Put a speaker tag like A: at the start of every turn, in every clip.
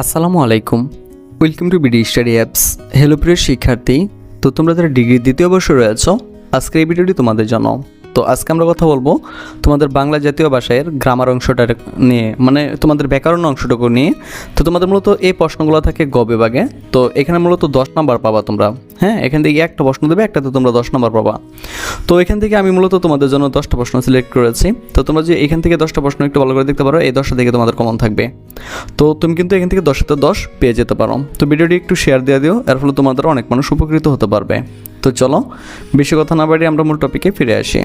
A: আসসালামু আলাইকুম। Welcome to BD study apps hello প্রিয় শিক্ষার্থী। তো তোমরা যারা ডিগ্রির দ্বিতীয় বর্ষ রয়েছ, আজকের এই ভিডিওটি তোমাদের জন্য। তো আজকে আমরা কথা বলব তোমাদের বাংলা জাতীয় ভাষার গ্রামার অংশটা নিয়ে মানে তোমাদের ব্যাকরণ অংশটুকু নিয়ে। তো তোমাদের মূলত এই প্রশ্নগুলো থাকে গ বিভাগে। তো এখানে মূলত দশ নাম্বার পাবা তোমরা। হ্যাঁ এখান থেকে একটা প্রশ্ন দেবে, একটাতে তোমরা দশ নাম্বার পাবা। তো এখান থেকে আমি মূলত তোমাদের জন্য দশটা প্রশ্ন সিলেক্ট করেছি। তো তোমরা যে এখান থেকে দশটা প্রশ্ন একটু ভালো করে দেখতে পারো, এই দশটা থেকে তোমাদের কমন থাকবে। তো তুমি কিন্তু এখান থেকে দশটাতে দশ পেয়ে যেতে পারো। তো ভিডিওটি একটু শেয়ার দিয়ে দিও, এর ফলে তোমাদের অনেক মানুষ উপকৃত হতে পারবে। তো চলো, বেশি কথা না বাড়িয়ে আমরা মূল টপিকে ফিরে আসি।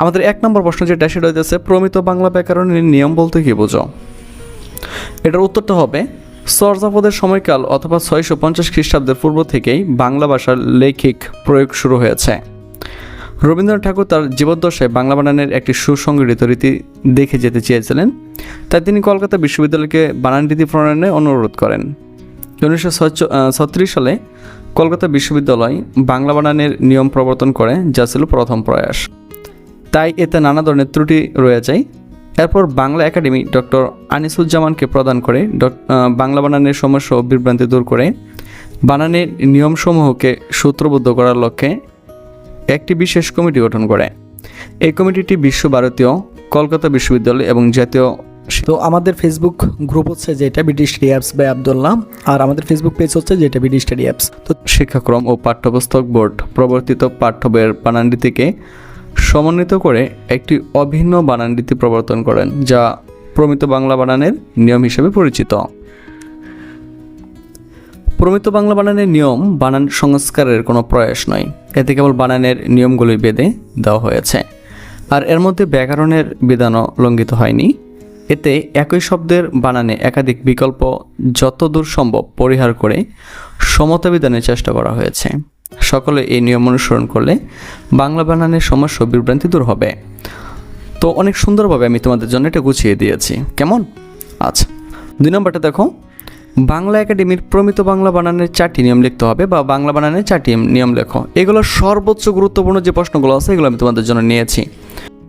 A: আমাদের এক নম্বর প্রশ্ন যেটা, সেটা হচ্ছে প্রমিত বাংলা ব্যাকরণের নিয়ম বলতে কি বোঝো? এটার উত্তরটা হবে চর্যাপদের সময়কাল অথবা ছয়শো পঞ্চাশ খ্রিস্টাব্দের পূর্ব থেকেই বাংলা ভাষার লেখিক প্রয়োগ শুরু হয়েছে। রবীন্দ্রনাথ ঠাকুর তার জীবদ্দশায় বাংলা বানানের একটি সুসংগঠিত রীতি দেখে যেতে চেয়েছিলেন, তাই তিনি কলকাতা বিশ্ববিদ্যালয়কে বানান রীতি প্রণয়নে অনুরোধ করেন। উনিশশো ছত্রিশ সালে কলকাতা বিশ্ববিদ্যালয় বাংলা বানানের নিয়ম প্রবর্তন করে, যা ছিল প্রথম প্রয়াস। তাই এতে নানা ধরনের ত্রুটি রয়ে যায় এরপর বাংলা একাডেমি ডক্টর আনিসুজ্জামানকে প্রদান করে বাংলা বানানের সমস্যা ও বিভ্রান্তি দূর করে। বানানের নিয়মসমূহকে সূত্রবদ্ধ করার লক্ষ্যে একটি বিশেষ কমিটি গঠন করে। এই কমিটিটি বিশ্বভারতীয় কলকাতা বিশ্ববিদ্যালয় এবং জাতীয়
B: তো আমাদের ফেসবুক গ্রুপ হচ্ছে যেটা BD study apps by Abdullah আর আমাদের ফেসবুক পেজ হচ্ছে যেটা বিডি স্টাডি অ্যাপস তো
A: শিক্ষাক্রম ও পাঠ্যপুস্তক বোর্ড প্রবর্তিত পাঠ্য বইয়ের বানানরীতিকে সমন্বিত করে একটি অভিন্ন বানানরীতি প্রবর্তন করেন, যা প্রমিত বাংলা বানানের নিয়ম হিসেবে পরিচিত। প্রমিত বাংলা বানানের নিয়ম বানান সংস্কারের কোনো প্রয়াস নয়। এতে কেবল বানানের নিয়মগুলি বেঁধে দেওয়া হয়েছে। আর এর মধ্যে ব্যাকরণের বিধানও লঙ্ঘিত হয়নি। এতে একই শব্দের বানানে একাধিক বিকল্প যতদূর সম্ভব পরিহার করে সমতা বিধানের চেষ্টা করা হয়েছে। সকলে এই নিয়ম অনুসরণ করলে বাংলা বানানের সমস্যা বিভ্রান্তি দূর হবে। তো অনেক সুন্দরভাবে আমি তোমাদের জন্য এটা গুছিয়ে দিয়েছি। কেমন? আচ্ছা দুই নম্বরটা দেখো। বাংলা একাডেমির প্রমিত বাংলা বানানের চারটি নিয়ম লিখতে হবে বা বাংলা বানানের চারটি নিয়ম লেখো। এগুলো সর্বোচ্চ গুরুত্বপূর্ণ যে প্রশ্নগুলো আছে, এগুলো আমি তোমাদের জন্য নিয়েছি।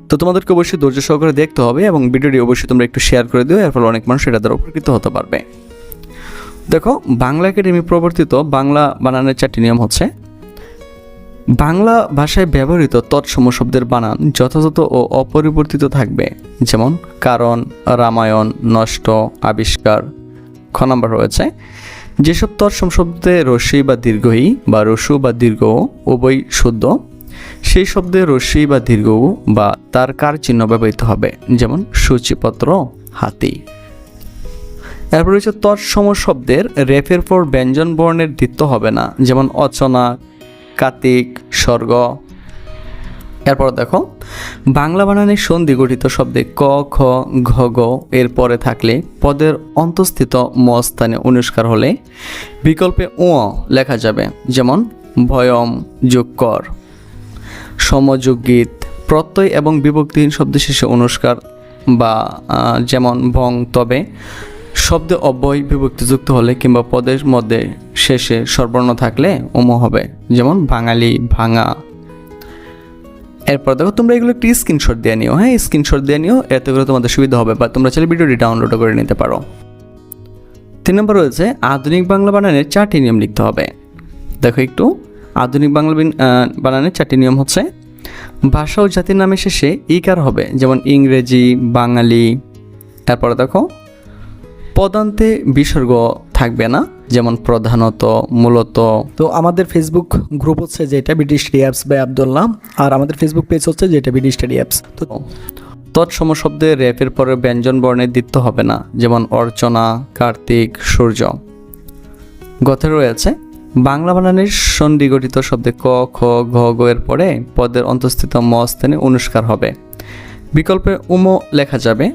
A: তো তোমাদেরকে অবশ্যই ধৈর্য সহকারে দেখতে হবে এবং ভিডিওটি অবশ্যই তোমরা একটু শেয়ার করে দিও, এর ফলে অনেক মানুষ এটা দ্বারা উপকৃত হতে পারবে। দেখো, বাংলা একাডেমি প্রবর্তিত বাংলা বানানের চারটি নিয়ম হচ্ছে বাংলা ভাষায় ব্যবহৃত তৎসম শব্দের বানান যথাযথ ও অপরিবর্তিত থাকবে, যেমন কারণ, রামায়ণ, নষ্ট, আবিষ্কার। খ নাম্বার রয়েছে, যেসব তৎসম শব্দে রস্যই বা দীর্ঘই বা রসু বা দীর্ঘ উভয় শুদ্ধ, সেই শব্দে রস্যই বা দীর্ঘ বা তার কার চিহ্ন ব্যবহৃত হবে, যেমন সূচিপত্র, হাতি। এরপর রয়েছে তৎসম শব্দের রেফের পর ব্যঞ্জন বর্ণের দ্বিত্ব হবে না, যেমন অচনা কাতিক স্বর্গ। এরপর দেখো, বাংলা বানানের সন্ধি গঠিত শব্দে ক, খ, ঘ, গ এর পরে থাকলে পদের অন্তঃস্থিত ম স্থানে অনুষ্কার হলে বিকল্পে ও লেখা যাবে, যেমন ভয়ম, যোগ কর। সমযোগীত প্রত্যয় এবং বিভক্তিহীন শব্দ শেষে অনুষ্কার বা যেমন ভং তবে শব্দে অব্যয় বিভক্তিযুক্ত হলে কিংবা পদের মধ্যে শেষে স্বরবর্ণ থাকলে ওম হবে। যেমন বাঙালি, ভাঙা। এরপর দেখো, তোমরা এগুলো একটি স্ক্রিনশট দিয়ে নিও। হ্যাঁ স্ক্রিনশট দিয়ে নিও, এতে করে তোমাদের সুবিধা হবে বা তোমরা চাইলে ভিডিওটি ডাউনলোড করে নিতে পারো। তিন নম্বর রয়েছে, আধুনিক বাংলা বানানের চারটি নিয়ম লিখতে হবে। দেখো একটু, আধুনিক বাংলা বিন- বানানের চারটি নিয়ম হচ্ছে, ভাষা ও জাতির নামে শেষে ইকার হবে, যেমন ইংরেজি, বাঙালি। তারপরে দেখো পদান্তে বিসর্গ থাকবে না যেমন প্রধানত মূলত
B: তো আমাদের ফেসবুক গ্রুপ হচ্ছে যেটা BD study apps by Abdullah আর আমাদের ফেসবুক পেজ হচ্ছে যেটা বিডি স্টাডি অ্যাপস তো
A: তৎসম শব্দে র্যাপের পরে ব্যঞ্জন বর্ণের দ্বিত্ব হবে না যেমন অর্চনা কার্তিক সূর্য। গথে রয়েছে বাংলা বানানের সন্ধি গঠিত শব্দে ক খ ঘ গ এর পরে পদের অন্তঃস্থিত ম স্থানে অনুষ্কার হবে। বিকল্পে উম লেখা যাবে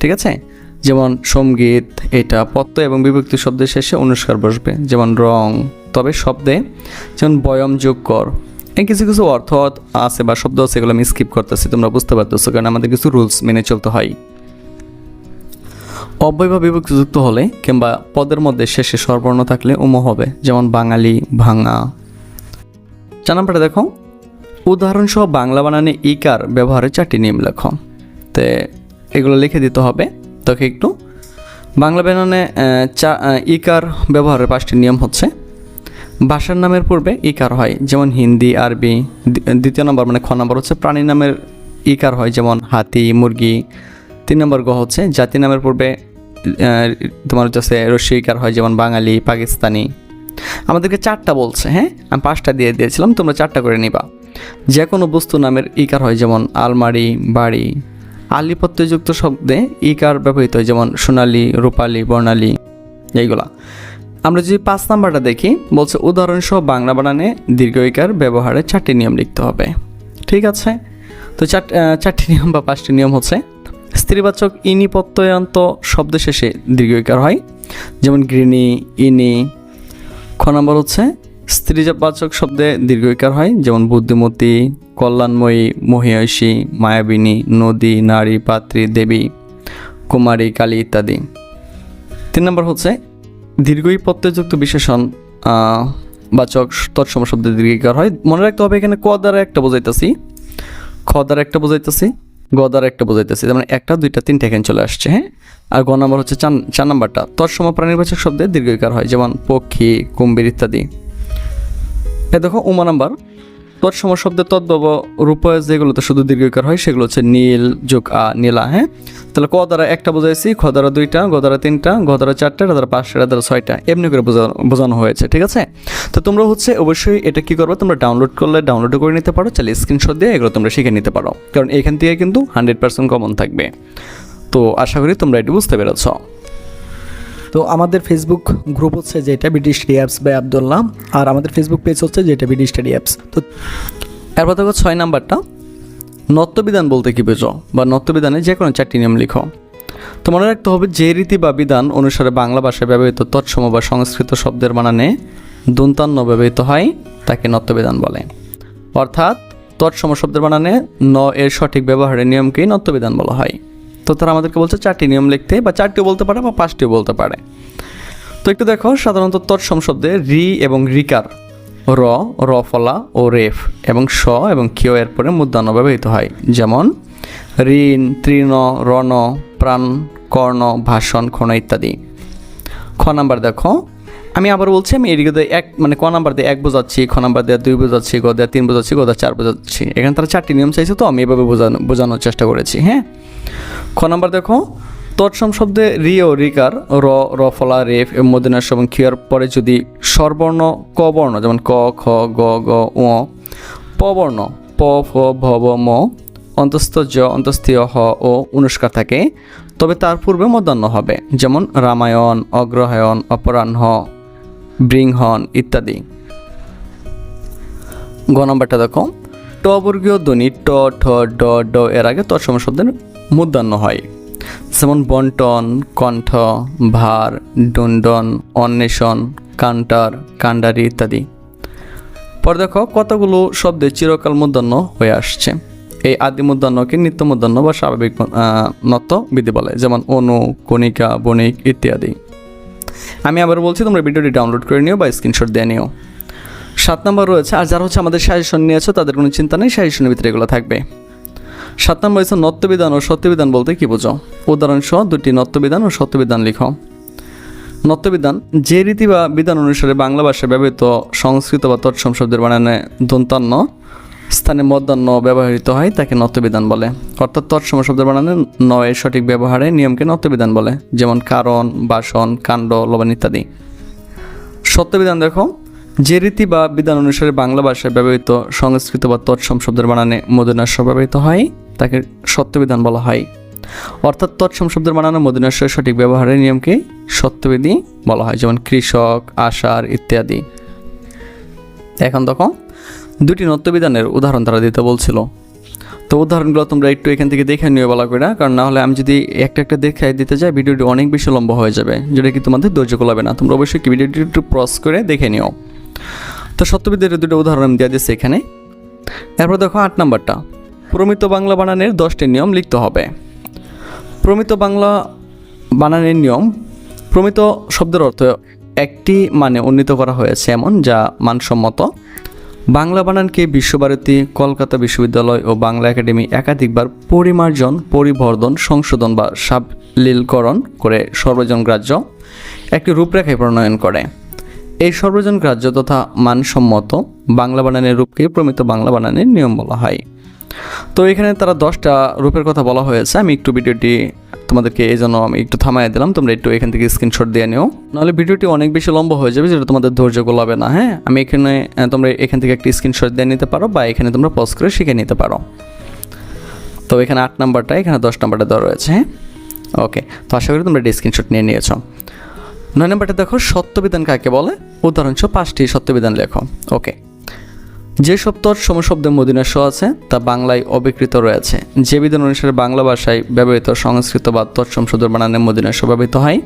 A: ঠিক আছে? যেমন সংগীত, এটা পত্ত এবং বিভক্তি শব্দের শেষে অনুষ্কার বসবে। যেমন রং, তবে শব্দে যেমন বয়ম যোগ কর। কিছু কিছু অর্থ আছে বা শব্দ আছে, এগুলো আমি স্কিপ করতেছি, তোমরা বুঝতে পারতেছো, কারণ আমাদের কিছু রুলস মেনে চলতে হয়। অব্যয় বা বিভক্তিযুক্ত হলে কিংবা পদের মধ্যে শেষে স্বরবর্ণ থাকলে উম হবে, যেমন বাঙালি, ভাঙা। চার নাম্বারে দেখো, উদাহরণসহ বাংলা বানানে ইকার ব্যবহারে চারটি নিয়ম লেখো। তে এগুলো লিখে দিতে হবে। তোকে একটু বাংলা আহ, চা ইকার ব্যবহারের পাঁচটি নিয়ম হচ্ছে ভাষার নামের পূর্বে ইকার হয় যেমন হিন্দি আরবি দ্বিতীয় নম্বর মানে খ নম্বর হচ্ছে প্রাণী নামের ইকার হয় যেমন হাতি মুরগি তিন নম্বর গ হচ্ছে জাতি নামের পূর্বে তোমার হচ্ছে রস্যি ইকার হয় যেমন বাঙালি পাকিস্তানি। আমাদেরকে চারটা বলছে হ্যাঁ? আমি পাঁচটা দিয়ে দিয়েছিলাম তোমরা চারটা করে নিবা। যে কোনো বস্তু নামের ইকার হয় যেমন আলমারি বাড়ি আলি প্রত্যয়যুক্ত শব্দে ইকার ব্যবহৃত হয়, যেমন সোনালি, রূপালি, বর্ণালী, এইগুলা। আমরা যদি পাঁচ নাম্বারটা দেখি, বলছে উদাহরণসহ বাংলা বানানে দীর্ঘ ইকার ব্যবহারে চারটি নিয়ম লিখতে হবে। ঠিক আছে? তো চার চারটি নিয়ম বা পাঁচটি নিয়ম হচ্ছে, স্ত্রীবাচক ইনি প্রত্যয়ান্ত শব্দ শেষে দীর্ঘ ইকার হয়, যেমন গৃহিণী, ইনি। খ নম্বর হচ্ছে স্ত্রীবাচক শব্দে দীর্ঘ ইকার হয়, যেমন বুদ্ধিমতী, কল্যাণময়ী, মহিয়সী, মায়াবিনী, নদী, নারী, পাত্রী, দেবী, কুমারী, কালী ইত্যাদি। তিন নম্বর হচ্ছে দীর্ঘই প্রত্যয়যুক্ত বিশেষণ বাচক তৎসম শব্দে দীর্ঘিকার হয়। মনে রাখতে হবে এখানে ক দ্বারা একটা বোঝাইতেছি। খ দ্বারা একটা বোঝাইতেছি, গ দ্বারা একটা বোঝাইতেছি মানে একটা, দুইটা, তিনটা এখানে চলে আসছে হ্যাঁ? আর গ নম্বর হচ্ছে চার চার নম্বরটা, তৎসম প্রাণীবাচক শব্দে দীর্ঘিকার হয়, যেমন পক্ষী, কুম্ভীর ইত্যাদি। এ দেখো, উমা নাম্বার। তৎসম শব্দের তদ্ভব রূপ যেগুলোতে শুধু দীর্ঘকার হয়, সেগুলো হচ্ছে নীল যোগ আ, নীলা হ্যাঁ? তাহলে ক দ্বারা একটা বোঝাইছি? খ দ্বারা দুইটা, গ দ্বারা তিনটা, গ দ্বারা চারটা দ্বারা পাঁচটা দ্বারা ছয়টা, এমনি করে বোঝানো বোঝানো হয়েছে, ঠিক আছে? তো তোমরা হচ্ছে অবশ্যই এটা কি করবে? তোমরা ডাউনলোড করলে ডাউনলোডও করে নিতে পারো, চাইলে স্ক্রিনশট দিয়ে এগুলো তোমরা শিখে নিতে পারো। কারণ এখান থেকে কিন্তু হান্ড্রেড পার্সেন্ট কমন থাকবে। তো আশা করি তোমরা এটি বুঝতে পেরেছ।
B: তো আমাদের ফেসবুক গ্রুপ হচ্ছে যেটা স্টাডি অ্যাপস বাই আবদুল্লাহ আর আমাদের ফেসবুক পেজ হচ্ছে যেটা স্টাডি অ্যাপস তো
A: এরপর দেখো ছয় নাম্বারটা। নত্যবিধান বলতে কি বোঝো? বা নত্যবিধানে যে কোনো চারটি নিয়ম লিখো। তো মনে রাখতে হবে যে রীতি বা বিধান অনুসারে বাংলা ভাষায় ব্যবহৃত তৎসম বা সংস্কৃত শব্দের বানানে দন্তান্ন ব্যবহৃত হয়, তাকে নত্যবিধান বলে। অর্থাৎ তৎসম শব্দের বানানে ন এর সঠিক ব্যবহারের নিয়মকেই নত্যবিধান বলা হয়। তো তারা আমাদেরকে বলছে চারটি নিয়ম লিখতে, বা চারটিও বলতে পারে বা পাঁচটিও বলতে পারে। তো একটু দেখো, সাধারণত তৎসম শব্দে রি এবং রিকার, র র ফলা ও রেফ, এবং স এবং কিয় এর পরে মুদ্রান্ন ব্যবহৃত হয়। যেমন, ঋণ, তৃণ, রণ, প্রাণ, কর্ণ, ভাষণ, ক্ষণ ইত্যাদি। খ নাম্বার দেখো, আমি আবার বলছি, আমি এদিকে এক মানে ক নাম্বার দিয়ে এক বোঝাচ্ছি, খ নাম্বার দিয়ে দুই বোঝাচ্ছি, গ দিয়ে তিন বোঝাচ্ছি, গ দিয়ে চার বোঝাচ্ছি। এখানে তারা চারটি নিয়ম চাইছে, তো আমি এভাবে বোঝানো, বোঝানোর চেষ্টা করেছি হ্যাঁ? খ নাম্বার দেখো, তৎসম শব্দে রি ও রিকার, র র ফলা, রেফ এবং মদিনাস এবং খিয়ার পরে যদি স্বরবর্ণ, ক বর্ণ, যেমন ক, খ, গ গ প বর্ণ, প, ফ, ভ ম, অন্তস্থ জ, অন্তস্থীয় হ, ও অনুষ্কার থাকে, তবে তার পূর্বে মধ্যাহ্ন হবে, যেমন রামায়ণ, অগ্রহায়ণ, অপরাহ্ন বৃংহন ইত্যাদি। গ নম্বরটা দেখো, ট বর্গীয় ধ্বনি, ট, ঠ, ড ড, এর আগে তৎসম শব্দের মূর্ধান্য হয়। যেমন বন্টন, কণ্ঠ, ভার, ডুন্ডন, অন্বেষণ, কান্টার, কান্ডারি ইত্যাদি। পর দেখো কতগুলো শব্দে চিরকাল মূর্ধান্য হয়ে আসছে। এই আদি মূর্ধান্যকে নিত্য মূর্ধান্য বা স্বাভাবিক নত্য বিধি বলে, যেমন অনু, কণিকা, বণিক ইত্যাদি। আমি আবার বলছি, তোমরা ভিডিওটি ডাউনলোড করে নিও বা স্ক্রিনশট দিয়ে নিও। সাত নম্বর রয়েছে, আর যারা হচ্ছে আমাদের সাজেশন নিয়েছো, তাদের কোনো চিন্তা নেই, সাজেশনের ভিতরে এগুলো থাকবে। সাত নম্বর হচ্ছে নত্যবিধান ও সত্যবিধান বলতে কি বোঝো? উদাহরণ সহ দুটি নত্যবিধান ও সত্যবিধান লিখো। নত্যবিধান, যে রীতি বা বিধান অনুসারে বাংলা ভাষায় ব্যবহৃত সংস্কৃত বা তৎসম শব্দের বানানে দন্তান্ন স্থানে মধ্যাহ্ন ব্যবহৃত হয় তাকে নত্যবিধান বলে। অর্থাৎ তৎসম শব্দের বানানে নয়ের সঠিক ব্যবহারে নিয়মকে নত্যবিধান বলে, যেমন কারণ, বাসন, কাণ্ড, লবণ ইত্যাদি। সত্যবিধান দেখো, যে রীতি বা বিধান অনুসারে বাংলা ভাষায় ব্যবহৃত সংস্কৃত বা তৎসম শব্দের বানানে মদিনাস্য ব্যবহৃত হয়। তাকে সত্যবিধান বলা হয়। অর্থাৎ তৎসম শব্দের বানানো মদিনাস্যের সঠিক ব্যবহারের নিয়মকে সত্যবিধি বলা হয়, যেমন কৃষক, আষাঢ় ইত্যাদি। এখন দেখো দুটি নত্যবিধানের উদাহরণ তারা দিতে বলছিল। তো উদাহরণগুলো তোমরা একটু এখান থেকে দেখে নিও বলা করে, কারণ না হলে আমি যদি একটা একটা দেখে দিতে যাই ভিডিওটি অনেক বেশি লম্বা হয়ে যাবে, যেটা কি তোমাদের ধৈর্য কোলাবে না। তোমরা অবশ্যই ভিডিওটি একটু প্রস করে দেখে নিও। তো সত্যবিদের দুটো উদাহরণ আমি দিয়ে দিচ্ছি এখানে। এরপর দেখো আট নাম্বারটা। প্রমিত বাংলা বানানের দশটি নিয়ম লিখতে হবে। প্রমিত বাংলা বানানের নিয়ম, প্রমিত শব্দের অর্থ একটি মানে উন্নীত করা হয়েছে এমন যা মানসম্মত। বাংলা বানানকে বিশ্বভারতী, কলকাতা বিশ্ববিদ্যালয় ও বাংলা একাডেমি একাধিকবার পরিমার্জন, পরিবর্ধন, সংশোধন বা সাবলীলকরণ করে সর্বজন গ্রাহ্য একটি রূপরেখায় প্রণয়ন করে। এই সর্বজন গ্রাহ্য তথা মানসম্মত বাংলা বানানের রূপকে প্রমিত বাংলা বানানের নিয়ম বলা হয়। তো এখানে তারা দশটা রূপের কথা বলা হয়েছে। আমি একটু ভিডিওটি তোমাদেরকে এই জন্য আমি একটু থামাই দিলাম। তোমরা একটু এখান থেকে স্ক্রিনশট দিয়ে নিও। নাহলে ভিডিওটি অনেক বেশি লম্বা হয়ে যাবে, যেটা তোমাদের ধৈর্য গোলাবে না হ্যাঁ? আমি এখানে তোমরা এখান থেকে একটা স্ক্রিনশট দিয়ে নিতে পারো বা এখানে তোমরা পজ করে শিখে নিতে পারো। তো এখানে আট নাম্বারটা, এখানে দশ নাম্বারটা দেওয়া রয়েছে হ্যাঁ? ওকে, তো আশা করি তোমরা স্ক্রিনশট নিয়ে নিয়েছো। নয় নাম্বারটা দেখো, সত্যবিধান কাকে বলে? উদাহরণস্বরূপ পাঁচটি সত্যবিধান লেখো। ওকে যে সব তৎসম মদিনা মদিনাস্য আছে, তা বাংলায় অবিকৃত রয়েছে। যে বিধান অনুসারে বাংলা ভাষায় ব্যবহৃত সংস্কৃত বা তৎসম শব্দের বানানে মদিনাস্য ব্যবহৃত হয়,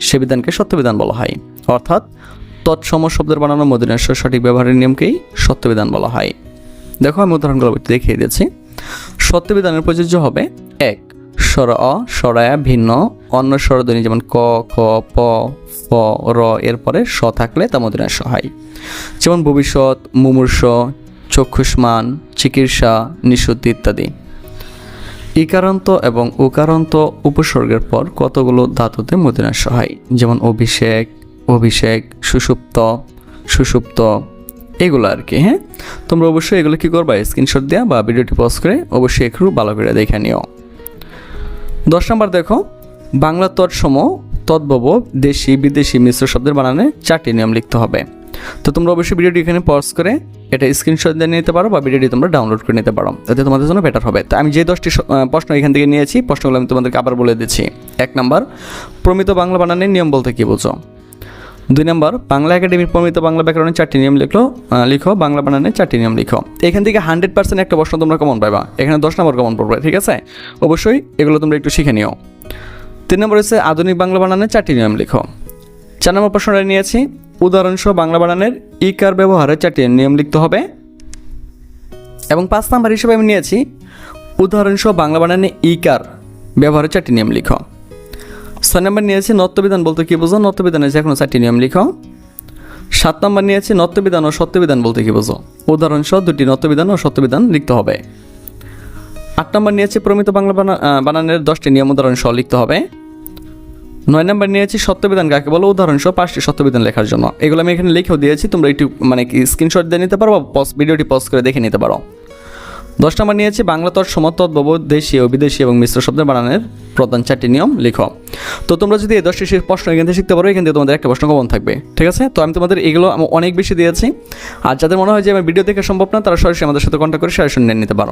A: সে বিধানকে সত্যবিধান বলা হয়। অর্থাৎ তৎসম শব্দের বানানো মদিনা মদিনাস্য সঠিক ব্যবহারের নিয়মকেই সত্যবিধান বলা হয়। দেখো আমি উদাহরণগুলো দেখিয়ে দিয়েছি। সত্যবিধানের প্রযোজ্য হবে এক স্বর অ, স্বরায়া ভিন্ন। অন্য স্বরধ্বনি যেমন ক, খ, প, ফ, র এরপরে স থাকলে তা মদিনাস্য হয়। যেমন ভবিষ্যৎ, মুমূর্ষ, চক্ষুষ্মান, চিকিৎসা নিশুদ্ধি ইত্যাদি। ইকারান্ত এবং উকারান্ত উপসর্গের পর কতগুলো ধাতুতে মদিনাস্য হয়? যেমন অভিষেক অভিষেক সুষুপ্ত সুষুপ্ত এগুলো আর কি হ্যাঁ? তোমরা অবশ্যই এগুলো কী করবা? স্ক্রিনশট দেওয়া বা ভিডিওটি পজ করে অবশ্যই একটু ভালো করে দেখে নিও। দশ নম্বর দেখো, বাংলা তৎসম তদ্ভব, দেশি, বিদেশি, মিশ্র শব্দের বানানে চারটি নিয়ম লিখতে হবে। তো তোমরা অবশ্যই ভিডিওটি এখানে পজ করে এটা স্ক্রিনশট দিয়ে নিতে পারো বা ভিডিওটি তোমরা ডাউনলোড করে নিতে পারো তাতে তোমাদের জন্য বেটার হবে। তো আমি যে দশটি প্রশ্ন এখান থেকে নিয়েছি, প্রশ্নগুলো আমি তোমাদেরকে আবার বলে দিচ্ছি। এক নম্বর, প্রমিত বাংলা বানানের নিয়ম বলতে কী বোঝো? দুই নম্বর, বাংলা একাডেমির প্রমিত বাংলা ব্যাকরণের চারটি নিয়ম লিখলো লিখো, বাংলা বানানের চারটি নিয়ম লিখো। এখান থেকে হান্ড্রেড পার্সেন্ট একটা প্রশ্ন তোমরা কমন পাবা এখানে দশ নম্বর কমন পড়বে, ঠিক আছে? অবশ্যই এগুলো তোমরা একটু শিখে নিও। তিন নম্বর হচ্ছে আধুনিক বাংলা বানানের চারটি নিয়ম লিখো। চার নম্বর প্রশ্নটা নিয়েছি, উদাহরণসহ বাংলা বানানের ইকার ব্যবহারের চারটি নিয়ম লিখতে হবে। এবং পাঁচ নাম্বার হিসেবে আমি নিয়েছি, উদাহরণসহ বাংলা বানানে ইকার ব্যবহারের চারটি নিয়ম লিখো। ছয় নম্বর নিয়েছি নত্যবিধান বলতে কি বোঝো? নত্যবিধানের যে কোনো চারটি নিয়ম লিখো। সাত নম্বর নিয়েছি নত্যবিধান ও সত্যবিধান বলতে কি বোঝো? উদাহরণসহ দুটি নত্যবিধান ও সত্যবিধান লিখতে হবে। আট নম্বর নিয়েছি প্রমিত বাংলা বানানের দশটি নিয়ম উদাহরণ সহ লিখতে হবে। নয় নম্বর নিয়েছি সত্যবিধান কাকে বলো? উদাহরণসহ পাঁচটি সত্যবিধান লেখার জন্য। এগুলো আমি এখানে লিখেও দিয়েছি, তোমরা একটু মানে স্ক্রিনশট দিয়ে নিতে পারো বা পজ ভিডিওটি পজ করে দেখে নিতে পারো। দশ নম্বর নিয়েছি বাংলা তৎ সমতদ্ভব দেশীয় ও বিদেশি এবং মিশ্র শব্দের বানানের প্রধান চারটি নিয়ম, লিখো। তো তোমরা যদি এই দশটি প্রশ্ন এখান থেকে শিখতে পারো, এখান থেকে তোমাদের একটা প্রশ্ন কমন থাকবে, ঠিক আছে? তো আমি তোমাদের এগুলো অনেক বেশি দিয়েছি। আর যাদের মনে হয় যে আমার ভিডিও দেখে সম্ভব না, তারা সরাসরি আমাদের সাথে কন্ট্যাক্ট করে সরাসরি নিয়ে নিতে পারো।